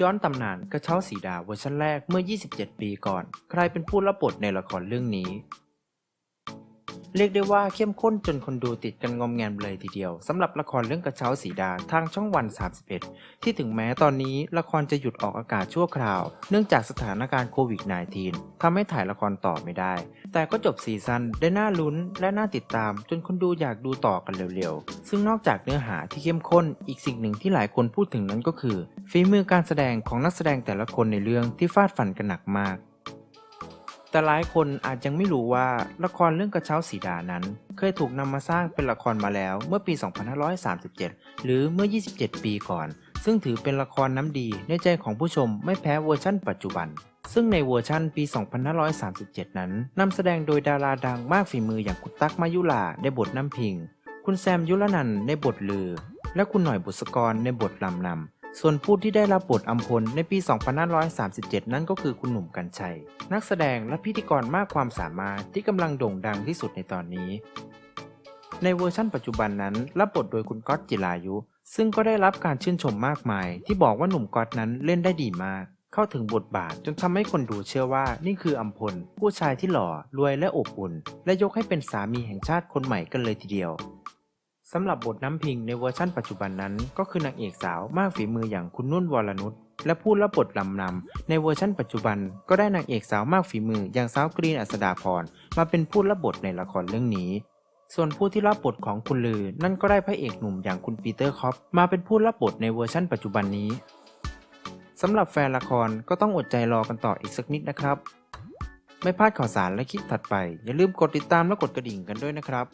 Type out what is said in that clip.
ย้อนตำนานกระเช้าสีดาเวอร์ชันแรกเมื่อ 27 ปีก่อน ใครเป็นผู้รับบทในละครเรื่องนี้ เรียกได้ว่าเข้มข้นจนคนดูติดกันงอมแงมเลยทีเดียวสำหรับละครเรื่องกระเช้าสีดาทางช่องวัน 31 ที่ถึงแม้ตอนนี้ละครจะหยุดออกอากาศชั่วคราว เนื่องจากสถานการณ์โควิด -19 ทำให้ถ่ายละครต่อไม่ได้ แต่ก็จบซีซั่นได้น่าลุ้นและน่าติดตาม จนคนดูอยากดูต่อกันเร็วๆ ซึ่งนอกจากเนื้อหาที่เข้มข้นอีกสิ่งหนึ่งที่หลายคนพูดถึงนั้นก็คือฝีมือการแสดงของนักแสดงแต่ละคนในเรื่องที่ฟาดฟันกันหนักมาก แต่หลายคนอาจยังไม่รู้ว่าละครเรื่องกระเช้าสีดานั้น เคยถูกนำมาสร้างเป็นละครมาแล้วเมื่อปี 2537 หรือเมื่อ 27 ปีก่อน ซึ่งถือเป็นละครน้ำดีในใจของผู้ชมไม่แพ้เวอร์ชั่นปัจจุบัน ซึ่งในเวอร์ชั่นปี 2537 นั้นนำแสดงโดยดาราดังมากฝีมืออย่างคุณตั๊กมายุลาในบทน้ำพิง คุณแซมยุรนันในบทลือ และคุณหน่อยบุษกรในบทลำนำ ส่วนผู้ที่ได้รับบทอัมพลในปี 2537 นั่นก็คือคุณหนุ่มกัญชัย นักแสดงและพิธีกรมากความสามารถที่กำลังโด่งดังที่สุดในตอนนี้ ในเวอร์ชั่นปัจจุบันนั้นรับบทโดยคุณก๊อตจิรายุ ซึ่งก็ได้รับการชื่นชมมากมาย ที่บอกว่าหนุ่มก๊อตนั้นเล่นได้ดีมาก เข้าถึงบทบาทจนทำให้คนดูเชื่อว่านี่คืออัมพล ผู้ชายที่หล่อรวยและอบอุ่น และยกให้เป็นสามีแห่งชาติคนใหม่กันเลยทีเดียว สำหรับบทน้ำพิงในเวอร์ชั่นปัจจุบันนั้น ก็คือนางเอกสาวมากฝีมืออย่างคุณนุ่นวรนุชและผู้รับบทลำนำในเวอร์ชั่นปัจจุบัน ก็ได้นางเอกสาวมากฝีมืออย่างสาวกรีนอัศดาพรมาเป็นผู้รับบทในละครเรื่องนี้ ส่วนผู้ที่รับบทของคุณลือ นั่นก็ได้พระเอกหนุ่มอย่างคุณปีเตอร์คอปมาเป็นผู้รับบทในเวอร์ชั่นปัจจุบันนี้สำหรับแฟนละครก็ต้องอดใจรอกันต่ออีกสักนิดนะครับ ไม่พลาดข่าวสารและคลิปถัดไป อย่าลืมกดติดตามและกดกระดิ่งกันด้วยนะครับ